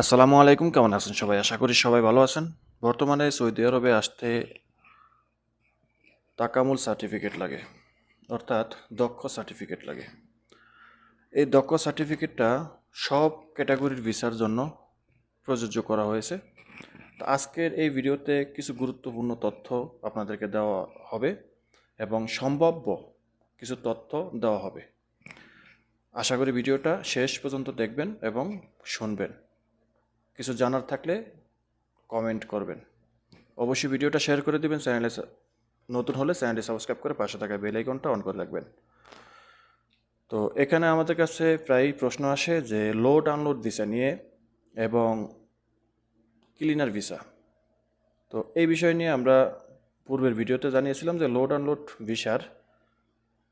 আসসালামু আলাইকুম, কেমন আছেন সবাই? আশা করি সবাই ভালো আছেন। বর্তমানে সৌদি আরবে আসতে তাকামুল সার্টিফিকেট লাগে, অর্থাৎ দক্ষ সার্টিফিকেট লাগে। এই দক্ষ সার্টিফিকেটটা সব ক্যাটাগরির ভিসার জন্য প্রযোজ্য করা হয়েছে। তো আজকের এই ভিডিওতে কিছু গুরুত্বপূর্ণ তথ্য আপনাদেরকে দেওয়া হবে এবং সম্ভাব্য কিছু তথ্য দেওয়া হবে। আশা করি ভিডিওটা শেষ পর্যন্ত দেখবেন এবং শুনবেন। কিছু জানার থাকলে কমেন্ট করবেন। অবশ্যই ভিডিওটা শেয়ার করে দিবেন চ্যানেলে নতুন হলে চ্যানেলটি সাবস্ক্রাইব করে পাশে থাকা বেল আইকনটা অন করে রাখবেন। তো এখানে আমাদের কাছে প্রায় প্রশ্ন আসে যে লোড আনলোড ভিসা নিয়ে এবং ক্লিনার ভিসা তো এই বিষয় নিয়ে আমরা পূর্বের ভিডিওতে জানিয়েছিলাম যে লোড আনলোড ভিসার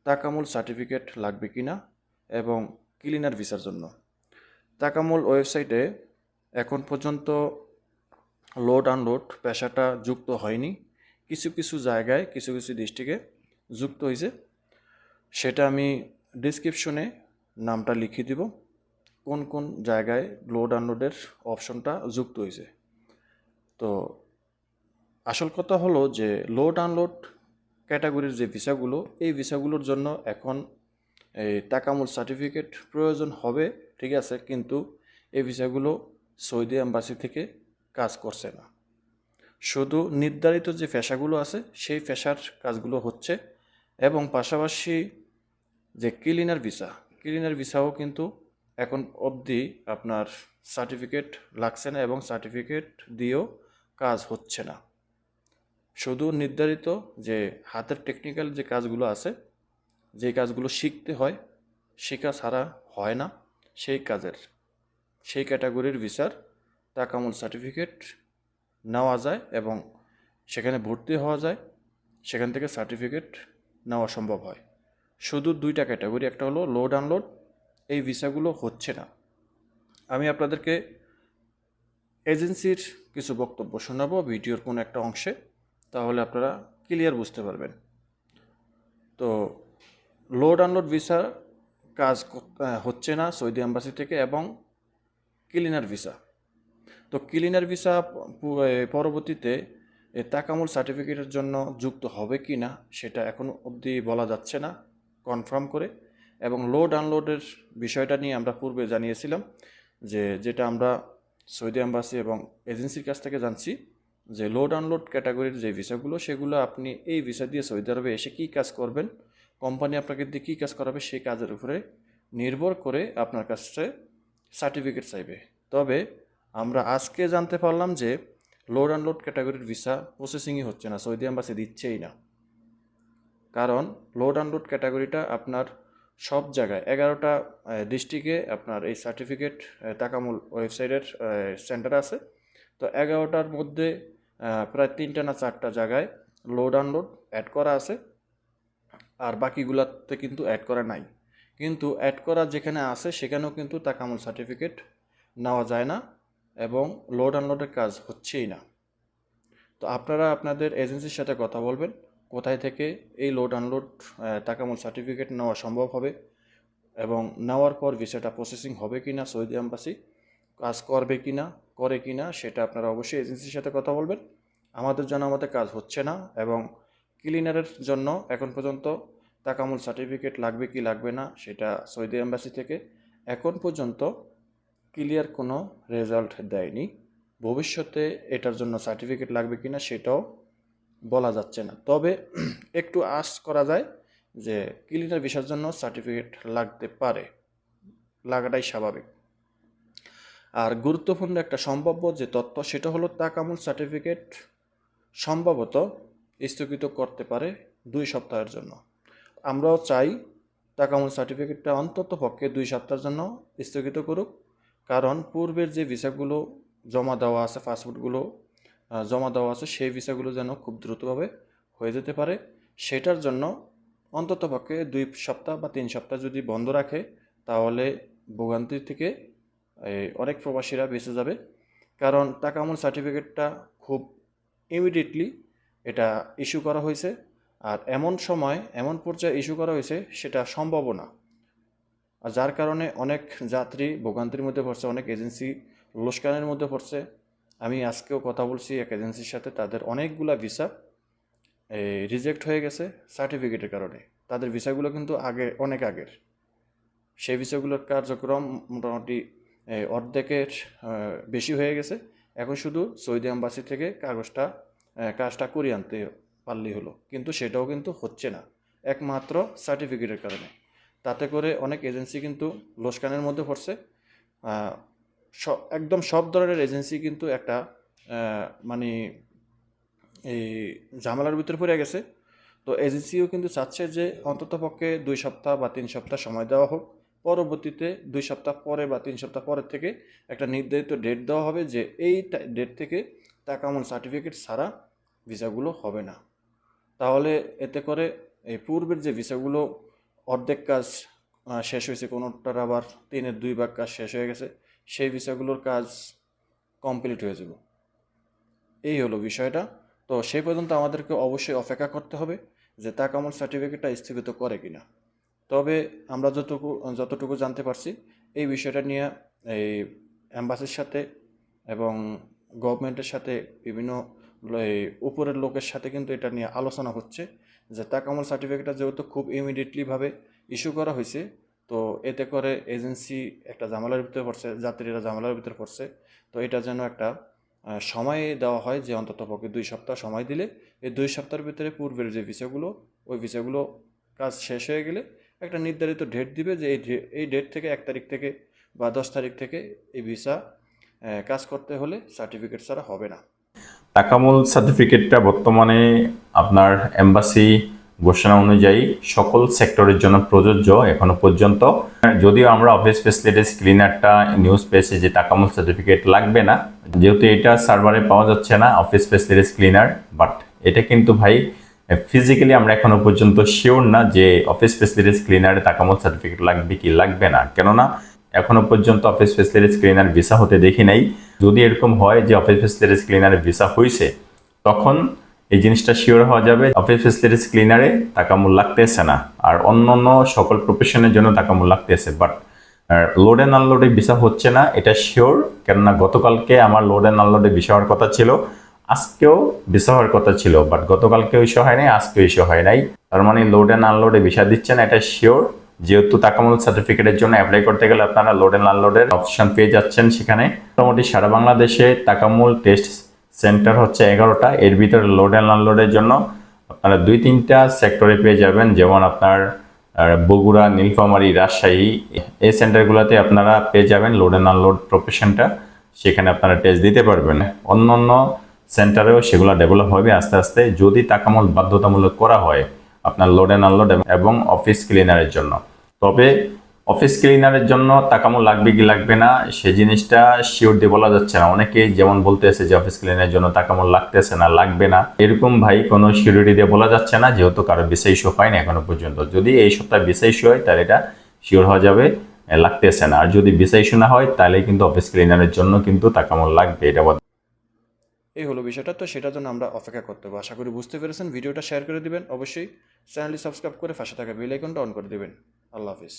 তাকামুল সার্টিফিকেট লাগবে কিনা এবং ক্লিনার ভিসার জন্য। তাকামুল ওয়েবসাইটে এখন পর্যন্ত লোড আনলোড পেশাটা যুক্ত হয়নি। কিছু কিছু জায়গায়, কিছু কিছু ডিস্ট্রিক্টে যুক্ত হয়েছে সেটা আমি ডিসক্রিপশনে নামটা লিখিয়ে দিব। কোন কোন জায়গায় লোড আনলোডের অপশনটা যুক্ত হয়েছে তো আসল কথা হলো যে লোড আনলোড ক্যাটাগরির যে ভিসাগুলো, এই ভিসাগুলোর জন্য এখন এই তাকামুল সার্টিফিকেট প্রয়োজন হবে, ঠিক আছে? কিন্তু এই ভিসাগুলো সৌদি এম্বাসি থেকে কাজ করছে না। শুধু নির্ধারিত যে পেশাগুলো আছে, সেই পেশার কাজগুলো হচ্ছে এবং পাশাপাশি যে ক্লিনার ভিসা ক্লিনার ভিসাও কিন্তু এখন অবধি আপনার সার্টিফিকেট লাগছে না এবং সার্টিফিকেট দিয়েও কাজ হচ্ছে না। শুধু নির্ধারিত যে হাতের টেকনিক্যাল যে কাজগুলো আছে, যে কাজগুলো শিখতে হয়, শেখা ছাড়া হয় না, সেই কাজের সেই ক্যাটাগরির ভিসার তাকামুল সার্টিফিকেট নেওয়া যায় এবং সেখানে ভর্তি হওয়া যায়, সেখান থেকে সার্টিফিকেট নেওয়া সম্ভব হয়। শুধু দুইটা ক্যাটাগরি, একটা হলো লোড আনলোড, এই ভিসাগুলো হচ্ছে না। আমি আপনাদেরকে এজেন্সির কিছু বক্তব্য শোনাবো ভিডিওর কোনো একটা অংশে, তাহলে আপনারা ক্লিয়ার বুঝতে পারবেন। তো লোড আনলোড ভিসা কাজ হচ্ছে না সৌদি এম্বাসি থেকে এবং ক্লিনার ভিসা তো ক্লিনার ভিসা পরবর্তীতে তাকামুল সার্টিফিকেটের জন্য যুক্ত হবে কি না, সেটা এখন অবধি বলা যাচ্ছে না কনফার্ম করে। এবং লোড আনলোডের বিষয়টা নিয়ে আমরা পূর্বে জানিয়েছিলাম যে, যেটা আমরা সৌদি এম্বাসি এবং এজেন্সির কাছ থেকে জানছি যে লোড আনলোড ক্যাটাগরির যে ভিসাগুলো সেগুলো আপনি এই ভিসা দিয়ে সৌদি আরবে এসে কী কাজ করবেন কোম্পানি আপনাকে দিয়ে কী কাজ করাবে সেই কাজের উপরে নির্ভর করে আপনার কাছে সার্টিফিকেট চাইবে। তবে আমরা আজকে জানতে পারলাম যে লোড আনলোড ক্যাটাগরির ভিসা প্রসেসিংই হচ্ছে না সৌদি এম্বাসি দিচ্ছেই না। কারণ লোড আনলোড ক্যাটাগরিটা আপনার সব জায়গায়, এগারোটা ডিস্ট্রিক্টে আপনার এই সার্টিফিকেট তাকামুল ওয়েবসাইটের সেন্টার আছে। তো এগারোটার মধ্যে প্রায় তিনটা না চারটা জায়গায় লোড আনলোড অ্যাড করা আছে। আর বাকিগুলাতে কিন্তু অ্যাড করা নাই। কিন্তু অ্যাড করা যেখানে আছে, সেখানেও কিন্তু তাকামুল সার্টিফিকেট নেওয়া যায় না এবং লোড আনলোডের কাজ হচ্ছেই না। তো আপনারা আপনাদের এজেন্সির সাথে কথা বলবেন, কোথায় থেকে এই লোড আনলোড তাকামুল সার্টিফিকেট নেওয়া সম্ভব হবে এবং নেওয়ার পর ভিসাটা প্রসেসিং হবে কি না সৌদি এম্বাসি কাজ করবে কি না করে কি না সেটা আপনারা অবশ্যই এজেন্সির সাথে কথা বলবেন। আমাদের জন্য আমাদের কাজ হচ্ছে না এবং ক্লিনারের জন্য এখন পর্যন্ত তাকামুল সার্টিফিকেট লাগবে কি লাগবে না সেটা সৌদি এম্বাসি থেকে এখন পর্যন্ত ক্লিয়ার কোনো রেজাল্ট দেয়নি। ভবিষ্যতে এটার জন্য সার্টিফিকেট লাগবে কি না সেটাও বলা যাচ্ছে না। তবে একটু আশ করা যায় যে ক্লিনার ভিসার জন্য সার্টিফিকেট লাগতে পারে। লাগাটাই স্বাভাবিক। আর গুরুত্বপূর্ণ একটা সম্ভাব্য যে তথ্য সেটা হলো তাকামুল সার্টিফিকেট সম্ভবত স্থগিত করতে পারে দুই সপ্তাহের জন্য। আমরাও চাই তাকামুল সার্টিফিকেটটা অন্তত পক্ষে দুই সপ্তাহের জন্য স্থগিত করুক। কারণ পূর্বের যে ভিসাগুলো জমা দেওয়া আছে, পাসপোর্টগুলো জমা দেওয়া আছে, সেই ভিসাগুলো যেন খুব দ্রুতভাবে হয়ে যেতে পারে, সেটার জন্য অন্তত পক্ষে দুই সপ্তাহ বা তিন সপ্তাহ যদি বন্ধ রাখে, তাহলে ভোগান্তি থেকে অনেক প্রবাসীরা বেঁচে যাবে। কারণ টাকা তাকামুল সার্টিফিকেটটা খুব ইমিডিয়েটলি এটা ইস্যু করা হয়েছে। আর এমন সময় এমন পর্যায়ে ইস্যু করা হয়েছে, সেটা সম্ভব না। আর যার কারণে অনেক যাত্রী ভোগান্তির মধ্যে পড়ছে, অনেক এজেন্সি লোসকানের মধ্যে পড়ছে। আমি আজকেও কথা বলছি এক এজেন্সির সাথে, তাদের অনেকগুলা ভিসা রিজেক্ট হয়ে গেছে সার্টিফিকেটের কারণে। তাদের ভিসাগুলো কিন্তু আগে, অনেক আগের। সেই ভিসাগুলোর কার্যক্রম মোটামুটি অর্ধেকের বেশি হয়ে গেছে। এখন শুধু সৌদি আম্বাসি থেকে কাগজটা কাজটা করিয়ে আনতে পারলেই হলো। কিন্তু সেটাও কিন্তু হচ্ছে না। একমাত্র সার্টিফিকেটের কারণে। তাতে করে অনেক এজেন্সি কিন্তু লোসকানের মধ্যে পড়ছে। একদম সব ধরনের এজেন্সি কিন্তু একটা মানে এই ঝামেলার ভিতরে পড়ে গেছে। তো এজেন্সিও কিন্তু চাচ্ছে যে অন্ততপক্ষে দুই সপ্তাহ বা তিন সপ্তাহ সময় দেওয়া হোক। পরবর্তীতে দুই সপ্তাহ পরে বা তিন সপ্তাহ পরের থেকে একটা নির্ধারিত ডেট দেওয়া হবে যে এই ডেট থেকে তাকামুল সার্টিফিকেট ছাড়া ভিসাগুলো হবে না। তাহলে এতে করে এই পূর্বের যে ভিসাগুলো, অর্ধেক কাজ শেষ হয়েছে, কোনোটার আবার তিনের দুই ভাগ কাজ শেষ হয়ে গেছে, সেই ভিসাগুলোর কাজ কমপ্লিট হয়ে যাব। এই হলো বিষয়টা। তো সেই পর্যন্ত আমাদেরকে অবশ্যই অপেক্ষা করতে হবে যে তাকামুল সার্টিফিকেটটা স্থগিত করে কিনা। তবে আমরা যতটুকু যতটুকু জানতে পারছি, এই বিষয়টা নিয়ে এই অ্যাম্বাসির সাথে এবং গভর্নমেন্টের সাথে বিভিন্ন উপরের লোকের সাথে কিন্তু এটা নিয়ে আলোচনা হচ্ছে যে তাকামুল সার্টিফিকেটটা যেহেতু খুব ইমিডিয়েটলিভাবে ইস্যু করা হয়েছে, তো এতে করে এজেন্সি একটা জামালার ভিতরে পড়ছে, যাত্রীরা জামালার ভিতরে পড়ছে। তো এটা যেন একটা সময় দেওয়া হয় যে অন্তত পক্ষে দুই সপ্তাহ সময় দিলে এই দুই সপ্তাহের ভিতরে পূর্বের যে ভিসাগুলো, ওই ভিসাগুলো কাজ শেষ হয়ে গেলে একটা নির্ধারিত ডেট দিবে যে এই এই ডেট থেকে এক তারিখ থেকে বা দশ তারিখ থেকে এই ভিসা কাজ করতে হলে সার্টিফিকেট ছাড়া হবে না। তাকামুল সার্টিফিকেটটা বর্তমানে আপনার এম্বাসি ঘোষণা অনুযায়ী সকল সেক্টরের জন্য প্রযোজ্য এখনও পর্যন্ত। যদিও আমরা অফিস ফেসিলিটিস, ক্লিনারটা নিউজ পেয়েছি যে তাকামুল সার্টিফিকেট লাগবে না। যেহেতু এটা সার্ভারে পাওয়া যাচ্ছে না, অফিস ফেসিলিটিস, ক্লিনার, বাট এটা কিন্তু ভাই, ফিজিক্যালি আমরা এখনও পর্যন্ত শিওর না যে অফিস ফেসিলিটিস, ক্লিনারে তাকামুল সার্টিফিকেট লাগবে কি লাগবে না। কেননা এখনও পর্যন্ত অফিস ফেসিলিটিস, ক্লিনার ভিসা হতে দেখি নাই। যদি এরকম হয় যে অফিস ফেসিলিটিস ক্লিনারে ভিসা হয়েছে তখন এই জিনিসটা শিওর হওয়া যাবে। অফিস ফেসিলিটিস ক্লিনারে টাকামূল লাগতেছে না। আর অন্য অন্য সকল প্রফেশনের জন্য টাকামূল লাগতেছে। বাট লোড অ্যান্ড আনলোডে ভিসা হচ্ছে না, এটা শিওর কেননা গতকালকে আমার লোড অ্যান্ড আনলোডে ভিসা হওয়ার কথা ছিল, আজকেও ভিসা হওয়ার কথা ছিল। বাট গতকালকেও ইস্যু হয় নাই, আজকেও ইস্যু হয় নাই। তার মানে লোড অ্যান্ড আনলোডে ভিসা দিচ্ছে না, এটা শিওর যেহেতু তাকামুল সার্টিফিকেটের জন্য অ্যাপ্লাই করতে গেলে আপনারা লোড অ্যান্ড আনলোডের অপশন পেয়ে যাচ্ছেন সেখানে। মোটামুটি সারা বাংলাদেশে তাকামুল টেস্ট সেন্টার হচ্ছে এগারোটা। এর ভিতরে লোড অ্যান্ড আনলোডের জন্য আপনারা দুই তিনটা সেক্টরে পেয়ে যাবেন। যেমন আপনার বগুড়া, নীলফামারী, রাজশাহী, এই সেন্টারগুলোতে আপনারা পেয়ে যাবেন লোড অ্যান্ড আনলোড প্রফেশনটা সেখানে আপনারা টেস্ট দিতে পারবেন। অন্য অন্য সেন্টারেও সেগুলো ডেভেলপ হবে আস্তে আস্তে। যদি তাকামল বাধ্যতামূলক করা হয় আপনার লোড অ্যান্ড আনলোড এবং অফিস ক্লিনারের জন্য। তবে অফিস ক্লিনারের জন্য তাকামো লাগবে কি লাগবে না, সে জিনিসটা শিওর দিয়ে বলা যাচ্ছে না। অনেকেই যেমন বলতেছে যে অফিস ক্লিনারের জন্য তাকামো লাগতেছে না, লাগবে না। এরকম ভাই কোনো সিউরিটি দিয়ে বলা যাচ্ছে না, যেহেতু কারও বিসা ইস্যু হয়নি এখনও পর্যন্ত। যদি এই সপ্তাহে ইস্যু হয়, তাহলে এটা শিওর হওয়া যাবে লাগতেছে না। আর যদি ইস্যু না হয়, তাহলে কিন্তু অফিস ক্লিনারের জন্য কিন্তু তাকামো লাগবে, এটা এই হলো বিষয়টা। তো সেটার জন্য আমরা অপেক্ষা করতে হবে। আশা করি বুঝতে পেরেছেন। ভিডিওটা শেয়ার করে দিবেন। অবশ্যই চ্যানেলটি সাবস্ক্রাইব করে পাশে থাকা বেল আইকনটা অন করে দেবেন। আল্লাহ হাফিজ।